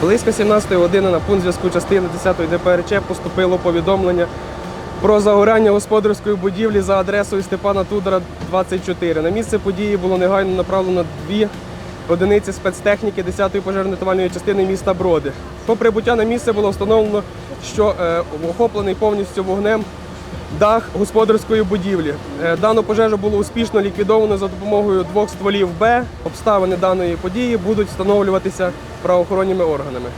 Близько 17 години на пункт зв'язку частини 10 ДПРЧ поступило повідомлення про загорання господарської будівлі за адресою Степана Тудора, 24. На місце події було негайно направлено дві одиниці спецтехніки 10-ї пожежно-рятувальної частини міста Броди. По прибуття на місце було встановлено, що е, охоплений повністю вогнем дах господарської будівлі. Е, Дану пожежу було успішно ліквідовано за допомогою двох стволів Б. Обставини даної події будуть встановлюватися правоохоронними органами.